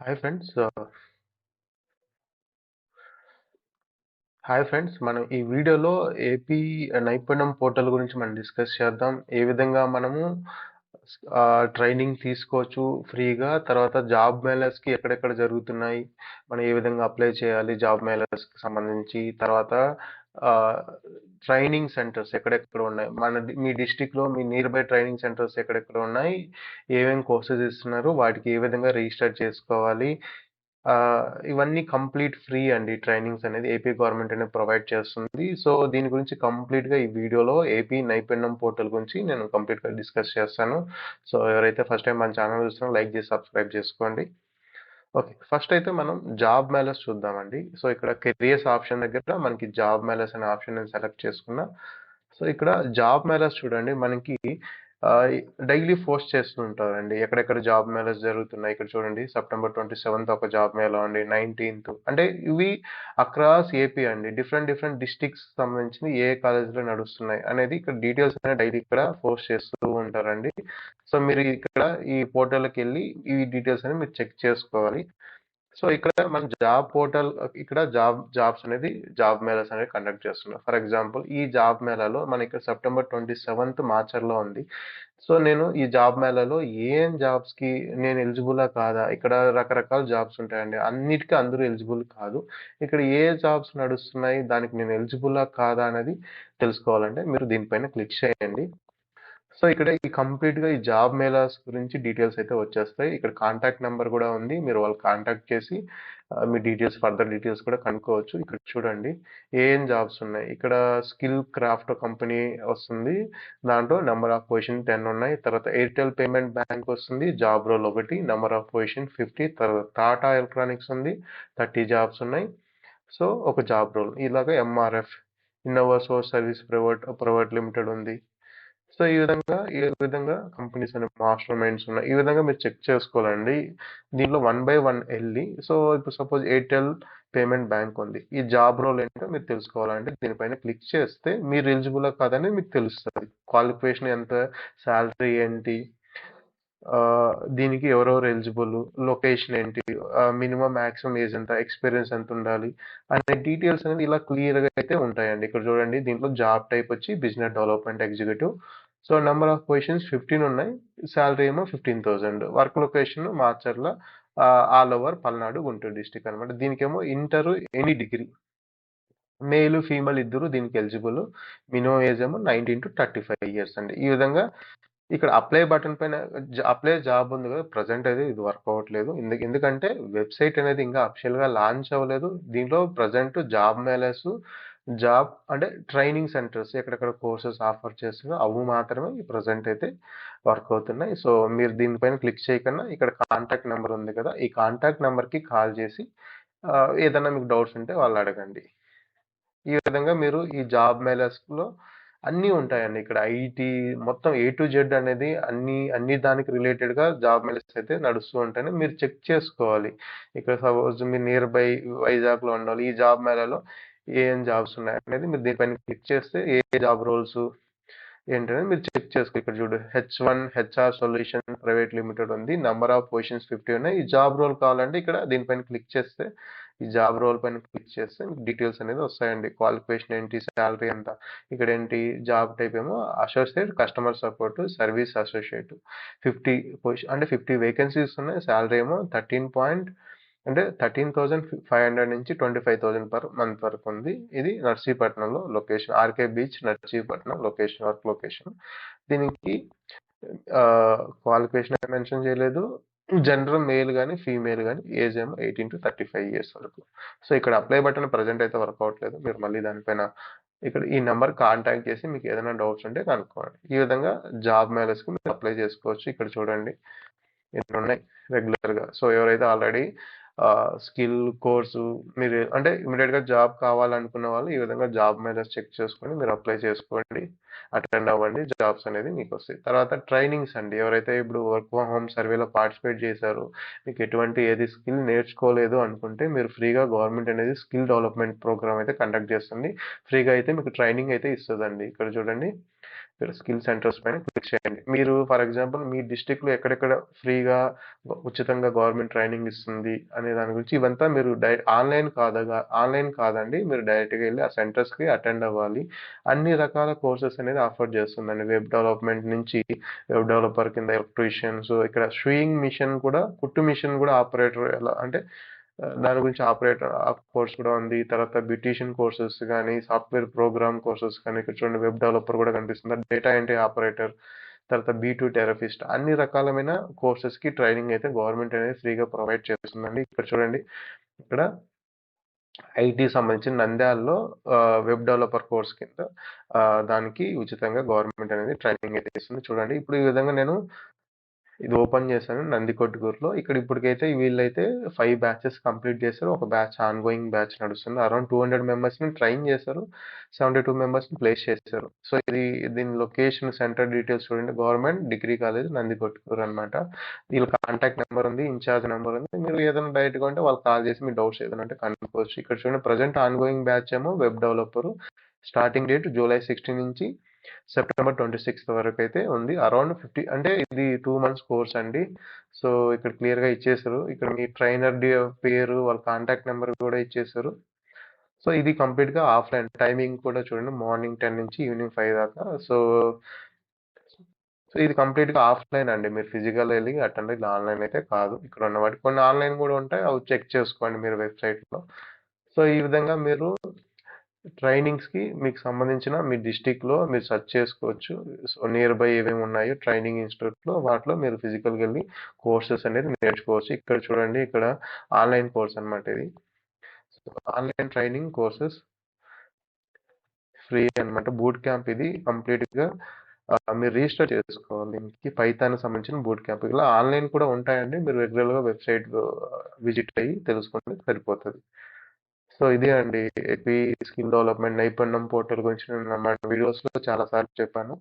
Hi friends. Hi friends. మనం ఈ వీడియోలో ఏపీ నైపుణ్యం పోర్టల్ గురించి మనం డిస్కస్ చేద్దాం. ఏ విధంగా మనము ట్రైనింగ్ తీసుకోవచ్చు ఫ్రీగా తర్వాత జాబ్ మేళర్స్కి ఎక్కడెక్కడ జరుగుతున్నాయి మనం ఏ విధంగా అప్లై చేయాలి జాబ్ మేళర్స్కి సంబంధించి తర్వాత ట్రైనింగ్ సెంటర్స్ ఎక్కడెక్కడ ఉన్నాయి? మన మీ డిస్టిక్లో మీ నియర్ బై ట్రైనింగ్ సెంటర్స్ ఎక్కడెక్కడ ఉన్నాయి? ఏమేమి కోర్సెస్ ఇస్తున్నారు? వాటికి ఏ విధంగా రిజిస్టర్ చేసుకోవాలి? ఇవన్నీ కంప్లీట్ ఫ్రీ అండి. ట్రైనింగ్స్ అనేది ఏపీ గవర్నమెంట్ అనేది ప్రొవైడ్ చేస్తుంది. సో దీని గురించి కంప్లీట్గా ఈ వీడియోలో ఏపీ నైపుణ్యం పోర్టల్ గురించి నేను కంప్లీట్గా డిస్కస్ చేస్తాను. సో ఎవరైతే ఫస్ట్ టైం మన ఛానల్ చూస్తున్నారో లైక్ చేసి సబ్స్క్రైబ్ చేసుకోండి. ఓకే. ఫస్ట్ అయితే మనం జాబ్ మేలస్ చూద్దామండి. సో ఇక్కడ కెరియర్స్ ఆప్షన్ దగ్గర మనకి జాబ్ మేలస్ అనే ఆప్షన్ నేను సెలెక్ట్ చేసుకున్నా. సో ఇక్కడ జాబ్ మేలస్ చూడండి. మనకి డైలీ పోస్ట్ చేస్తుంటారండి ఎక్కడెక్కడ జాబ్ మేళస్ జరుగుతున్నాయి. ఇక్కడ చూడండి సెప్టెంబర్ ట్వంటీ సెవెంత్ ఒక జాబ్ మేళా అండి నైన్టీన్త్. అంటే ఇవి అక్రాస్ ఏపీ అండి. డిఫరెంట్ డిఫరెంట్ డిస్టిక్స్ సంబంధించిన ఏ కాలేజీలో నడుస్తున్నాయి అనేది ఇక్కడ డీటెయిల్స్ అనేది డైలీ ఇక్కడ పోస్ట్ చేస్తూ ఉంటారండి. సో మీరు ఇక్కడ ఈ పోర్టల్కి వెళ్ళి ఈ డీటెయిల్స్ అనేది మీరు చెక్ చేసుకోవాలి. సో ఇక్కడ మన జాబ్ పోర్టల్ ఇక్కడ జాబ్ జాబ్స్ అనేది జాబ్ మేళాస్ అనేది కండక్ట్ చేస్తున్నారు ఫర్ ఎగ్జాంపుల్ ఈ జాబ్ మేళాలో మన ఇక్కడ సెప్టెంబర్ ట్వంటీ సెవెంత్ మార్చర్లో ఉంది. సో నేను ఈ జాబ్ మేళాలో ఏం జాబ్స్కి నేను ఎలిజిబులా కాదా? ఇక్కడ రకరకాల జాబ్స్ ఉంటాయండి. అన్నిటికీ అందరూ ఎలిజిబుల్ కాదు. ఇక్కడ ఏ జాబ్స్ నడుస్తున్నాయి? దానికి నేను ఎలిజిబులా కాదా? అనేది తెలుసుకోవాలంటే మీరు దీనిపైన క్లిక్ చేయండి. సో ఇక్కడ ఈ కంప్లీట్గా ఈ జాబ్ మేళాస్ గురించి డీటెయిల్స్ అయితే వచ్చేస్తాయి. ఇక్కడ కాంటాక్ట్ నెంబర్ కూడా ఉంది. మీరు వాళ్ళు కాంటాక్ట్ చేసి మీ డీటెయిల్స్ ఫర్దర్ డీటెయిల్స్ కూడా కనుక్కోవచ్చు. ఇక్కడ చూడండి ఏం జాబ్స్ ఉన్నాయి. ఇక్కడ స్కిల్ క్రాఫ్ట్ కంపెనీ వస్తుంది. దాంట్లో నెంబర్ ఆఫ్ పొజిషన్ టెన్ ఉన్నాయి. తర్వాత ఎయిర్టెల్ పేమెంట్ బ్యాంక్ వస్తుంది. జాబ్ రోల్ ఒకటి నెంబర్ ఆఫ్ పొజిషన్ ఫిఫ్టీ. తర్వాత టాటా ఎలక్ట్రానిక్స్ ఉంది. థర్టీ జాబ్స్ ఉన్నాయి. సో ఒక జాబ్ రోల్. ఇలాగ MRF Innova source service private private limited ఉంది. సో ఈ విధంగా ఈ విధంగా కంపెనీస్ అనే మాస్టర్ మైండ్స్ ఉన్నాయి. ఈ విధంగా మీరు చెక్ చేసుకోవాలండి. దీంట్లో వన్ బై వన్ వెళ్ళి సో ఇప్పుడు సపోజ్ ఎయిర్టెల్ పేమెంట్ బ్యాంక్ ఉంది. ఈ జాబ్ రోల్ ఏంటో మీరు తెలుసుకోవాలంటే దీనిపైన క్లిక్ చేస్తే మీరు ఎలిజిబుల్ కాదని మీకు తెలుస్తుంది. క్వాలిఫికేషన్ ఎంత శాలరీ ఏంటి? దీనికి ఎవరెవరు ఎలిజిబుల్ లొకేషన్ ఏంటి మినిమం మ్యాక్సిమం ఏజ్ ఎంత ఎక్స్పీరియన్స్ ఎంత ఉండాలి అనే డీటెయిల్స్ అనేది ఇలా క్లియర్గా అయితే ఉంటాయండి. ఇక్కడ చూడండి దీంట్లో జాబ్ టైప్ వచ్చి business development executive so number of positions fifteen ఉన్నాయి. శాలరీ ఏమో fifteen thousand work location Macherla all over Palnadu Guntur district అనమాట దీనికేమో inter any degree male female ఇద్దరు దీనికి ఎలిజిబుల్ మినిమం ఏజ్ ఏమో nineteen to thirty five years అండి. ఈ విధంగా ఇక్కడ అప్లై బటన్ పైన అప్లై జాబ్ ఉంది కదా ప్రజెంట్ అయితే ఇది వర్క్ అవ్వట్లేదు. ఎందుకంటే వెబ్సైట్ అనేది ఇంకా అఫిషియల్గా లాంచ్ అవ్వలేదు. దీంట్లో ప్రజెంట్ జాబ్ మేలర్స్ జాబ్ అంటే ట్రైనింగ్ సెంటర్స్ ఎక్కడెక్కడ కోర్సెస్ ఆఫర్ చేస్తున్నారో అవి మాత్రమే ప్రజెంట్ అయితే వర్క్ అవుతున్నాయి. సో మీరు దీనిపైన క్లిక్ చేయకుండా ఇక్కడ కాంటాక్ట్ నెంబర్ ఉంది కదా ఈ కాంటాక్ట్ నెంబర్కి కాల్ చేసి ఏదైనా మీకు డౌట్స్ ఉంటే వాళ్ళు అడగండి. ఈ విధంగా మీరు ఈ జాబ్ మేలర్స్లో అన్నీ ఉంటాయండి ఇక్కడ. ఐటీ మొత్తం ఏ టు జెడ్ అనేది అన్ని అన్ని దానికి రిలేటెడ్గా జాబ్ మేళస్ అయితే నడుస్తూ ఉంటాయని మీరు చెక్ చేసుకోవాలి. ఇక్కడ సపోజ్ మీరు నియర్ బై వైజాగ్లో ఉండాలి. ఈ జాబ్ మేళలో ఏం జాబ్స్ ఉన్నాయి అనేది మీరు దీనిపైన క్లిక్ చేస్తే ఏ జాబ్ రోల్స్ ఏంటనేది మీరు చెక్ చేసుకో ఇక్కడ చూడు H one HR solution private limited ఉంది. నంబర్ ఆఫ్ పొజిషన్స్ ఫిఫ్టీ ఉన్నాయి. ఈ జాబ్ రోల్ కావాలంటే ఇక్కడ దీనిపైన క్లిక్ చేస్తే ఈ జాబ్ రోల్ పైన క్లిక్ చేస్తే మీకు డీటెయిల్స్ అనేది వస్తాయండి. క్వాలిఫికేషన్ ఏంటి శాలరీ ఎంత ఇక్కడ ఏంటి జాబ్ టైప్ ఏమో associate customer support service associate. Fifty position అంటే ఫిఫ్టీ వేకెన్సీస్ ఉన్నాయి. శాలరీ ఏమో థర్టీన్ పాయింట్ అంటే థర్టీన్ థౌజండ్ ఫైవ్ హండ్రెడ్ నుంచి twenty five thousand per month వరకు ఉంది. ఇది నర్సీపట్నంలో location RK beach Narsipatnam location work location. దీనికి క్వాలిఫికేషన్ మెన్షన్ చేయలేదు. జనరల్ మేల్ కానీ ఫీమేల్ కానీ ఏజ్ ఏమో eighteen to thirty five years వరకు. సో ఇక్కడ అప్లై బటన్ ప్రజెంట్ అయితే వర్క్ అవ్వట్లేదు. మీరు మళ్ళీ దానిపైన ఇక్కడ ఈ నెంబర్ కాంటాక్ట్ చేసి మీకు ఏదైనా డౌట్స్ ఉంటే కనుక్కోండి. ఈ విధంగా జాబ్ మేళస్కి మీరు అప్లై చేసుకోవచ్చు. ఇక్కడ చూడండి. ఎన్ని ఉన్నాయి? రెగ్యులర్గా సో ఎవరైతే ఆల్రెడీ స్కిల్ కోర్సు మీరు అంటే ఇమీడియట్గా జాబ్ కావాలనుకున్న వాళ్ళు ఈ విధంగా జాబ్ మీద చెక్ చేసుకొని మీరు అప్లై చేసుకోండి అటెండ్ అవ్వండి జాబ్స్ అనేది మీకు వస్తాయి. తర్వాత ట్రైనింగ్స్ అండి. ఎవరైతే ఇప్పుడు వర్క్ ఫ్రమ్ హోమ్ సర్వేలో పార్టిసిపేట్ చేశారు మీకు ఎటువంటి ఏది స్కిల్ నేర్చుకోలేదు అనుకుంటే మీరు ఫ్రీగా గవర్నమెంట్ అనేది స్కిల్ డెవలప్మెంట్ ప్రోగ్రామ్ అయితే కండక్ట్ చేస్తుంది. ఫ్రీగా అయితే మీకు ట్రైనింగ్ అయితే ఇస్తుందండి. ఇక్కడ చూడండి. మీరు స్కిల్ సెంటర్స్ పైన క్లిక్ చేయండి. మీరు ఫర్ ఎగ్జాంపుల్ మీ డిస్టిక్లో ఎక్కడెక్కడ ఫ్రీగా ఉచితంగా గవర్నమెంట్ ట్రైనింగ్ ఇస్తుంది అనే దాని గురించి ఇవంతా మీరు డై ఆన్లైన్ కాదగా ఆన్లైన్ కాదండి. మీరు డైరెక్ట్గా వెళ్ళి ఆ సెంటర్స్కి అటెండ్ అవ్వాలి. అన్ని రకాల కోర్సెస్ అనేది ఆఫర్ చేస్తుందండి. వెబ్ డెవలప్మెంట్ నుంచి వెబ్ డెవలపర్ కింద ఎలక్ట్రీషియన్స్ ఇక్కడ షూయింగ్ మిషన్ కూడా కుట్టు మిషన్ కూడా ఆపరేటర్ ఎలా అంటే దాని గురించి ఆపరేటర్ కోర్స్ కూడా ఉంది. తర్వాత బ్యూటీషియన్ కోర్సెస్ కానీ సాఫ్ట్వేర్ ప్రోగ్రామ్ కోర్సెస్ కానీ ఇక్కడ చూడండి వెబ్ డెవలపర్ కూడా కనిపిస్తుంది. డేటా ఎంట్రీ ఆపరేటర్ తర్వాత బీ టూ థెరపిస్ట్ అన్ని రకాలమైన కోర్సెస్కి ట్రైనింగ్ అయితే గవర్నమెంట్ అనేది ఫ్రీగా ప్రొవైడ్ చేస్తుందండి. ఇక్కడ చూడండి ఇక్కడ ఐటీ సంబంధించిన నంద్యాలలో వెబ్ డెవలపర్ కోర్స్ కింద దానికి ఉచితంగా గవర్నమెంట్ అనేది ట్రైనింగ్ అయితే ఇస్తుంది. చూడండి ఇప్పుడు ఈ విధంగా నేను ఇది ఓపెన్ చేశాను నందికొట్కూరులో. ఇక్కడ ఇప్పటికైతే వీళ్ళైతే ఫైవ్ బ్యాచెస్ కంప్లీట్ చేశారు. ఒక బ్యాచ్ ఆన్ గోయింగ్ బ్యాచ్ నడుస్తుంది అరౌండ్ టూ హండ్రెడ్ మెంబర్స్ని ట్రైన్ చేశారు. సెవెంటీ టూ మెంబర్స్ని ప్లేస్ చేశారు. సో ఇది దీని లొకేషన్ సెంటర్ డీటెయిల్స్ చూడండి. గవర్నమెంట్ డిగ్రీ కాలేజ్ నందికొట్కూరు అనమాట వీళ్ళ కాంటాక్ట్ నెంబర్ ఉంది ఇన్ఛార్జ్ నెంబర్ ఉంది. మీరు ఏదైనా డైరెక్ట్గా ఉంటే వాళ్ళు కాల్ చేసి మీ డౌట్స్ ఏదైనా ఉంటే కనుక్కోవచ్చు. ఇక్కడ చూడండి ప్రజెంట్ ఆన్ గోయింగ్ బ్యాచ్ ఏమో web developer starting date July sixteen నుంచి సెప్టెంబర్ ట్వంటీ సిక్స్త్ వరకు అయితే ఉంది. అరౌండ్ ఫిఫ్టీ అంటే ఇది టూ మంత్స్ కోర్స్ అండి. సో ఇక్కడ క్లియర్గా ఇచ్చేసారు. ఇక్కడ మీ ట్రైనర్ పేరు వాళ్ళ కాంటాక్ట్ నెంబర్ కూడా ఇచ్చేసారు. సో ఇది కంప్లీట్గా ఆఫ్లైన్ టైమింగ్ కూడా చూడండి. మార్నింగ్ టెన్ నుంచి ఈవినింగ్ ఫైవ్ దాకా. సో సో ఇది కంప్లీట్గా ఆఫ్లైన్ అండి. మీరు ఫిజికల్ వెళ్ళి అటెండ్ ఇది ఆన్లైన్ అయితే కాదు. ఇక్కడ ఉన్న వాటి కొన్ని ఆన్లైన్ కూడా ఉంటాయి. అవి చెక్ చేసుకోండి మీరు వెబ్సైట్లో సో ఈ విధంగా మీరు ట్రైనింగ్స్కి మీకు సంబంధించిన మీ డిస్టిక్లో మీరు సెర్చ్ చేసుకోవచ్చు. సో నియర్ బై ఏమేమి ఉన్నాయో ట్రైనింగ్ ఇన్స్టిట్యూట్లో వాటిలో మీరు ఫిజికల్గా వెళ్ళి కోర్సెస్ అనేది నేర్చుకోవచ్చు. ఇక్కడ చూడండి ఇక్కడ ఆన్లైన్ కోర్స్ అన్నమాట ఇది. So online training courses free అన్నమాట. బూట్ క్యాంప్ ఇది కంప్లీట్గా మీరు రిజిస్టర్ చేసుకోవాలి. దీనికి పైథాన్ సంబంధించిన బూట్ క్యాంప్. ఇలా ఆన్లైన్ కూడా ఉంటాయండి. మీరు రెగ్యులర్గా వెబ్సైట్ విజిట్ అయ్యి తెలుసుకుంటే సరిపోతుంది. సో ఇదే అండి. AP skill development Naipunyam portal గురించి నేను మన వీడియోస్లో చాలా సార్లు చెప్పాను.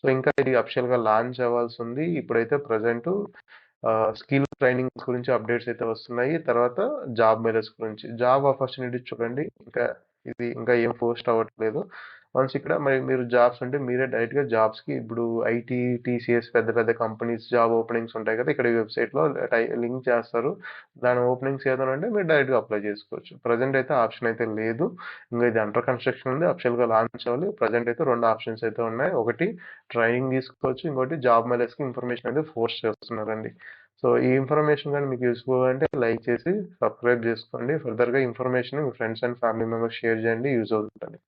సో ఇంకా ఇది అఫిషియల్గా లాంచ్ అవ్వాల్సి ఉంది ఇప్పుడైతే ప్రజెంట్ స్కిల్ ట్రైనింగ్ గురించి అప్డేట్స్ అయితే వస్తున్నాయి. తర్వాత జాబ్ మేలర్స్ గురించి జాబ్ ఆపర్చునిటీస్ చూడండి. ఇంకా ఇది ఇంకా ఏం పోస్ట్ అవ్వట్లేదు. వన్స్ ఇక్కడ మరి మీరు జాబ్స్ అంటే మీరే డైరెక్ట్గా జాబ్స్కి ఇప్పుడు ఐటీ టీసీఎస్ పెద్ద పెద్ద కంపెనీస్ జాబ్ ఓపెనింగ్స్ ఉంటాయి కదా ఇక్కడ వెబ్సైట్లో టై లింక్ చేస్తారు. దాని ఓపెనింగ్స్ ఏదైనా అంటే మీరు డైరెక్ట్గా అప్లై చేసుకోవచ్చు. ప్రజెంట్ అయితే ఆప్షన్ అయితే లేదు. ఇంకా ఇది అండర్ కన్స్ట్రక్షన్ ఉంది. అఫిషియల్గా లాంచ్ అవ్వాలి. ప్రజెంట్ అయితే రెండు ఆప్షన్స్ అయితే ఉన్నాయి. ఒకటి ట్రైనింగ్ తీసుకోవచ్చు. ఇంకోటి జాబ్ మేలర్స్ ఇన్ఫర్మేషన్ అయితే ఫోర్స్ చేస్తున్నారండి. సో ఈ ఇన్ఫర్మేషన్ కానీ మీకు యూస్ఫుల్ అంటే లైక్ చేసి సబ్స్క్రైబ్ చేసుకోండి. ఫర్దర్గా information me friends and family members share చేయండి. యూజ్ అవుతుంది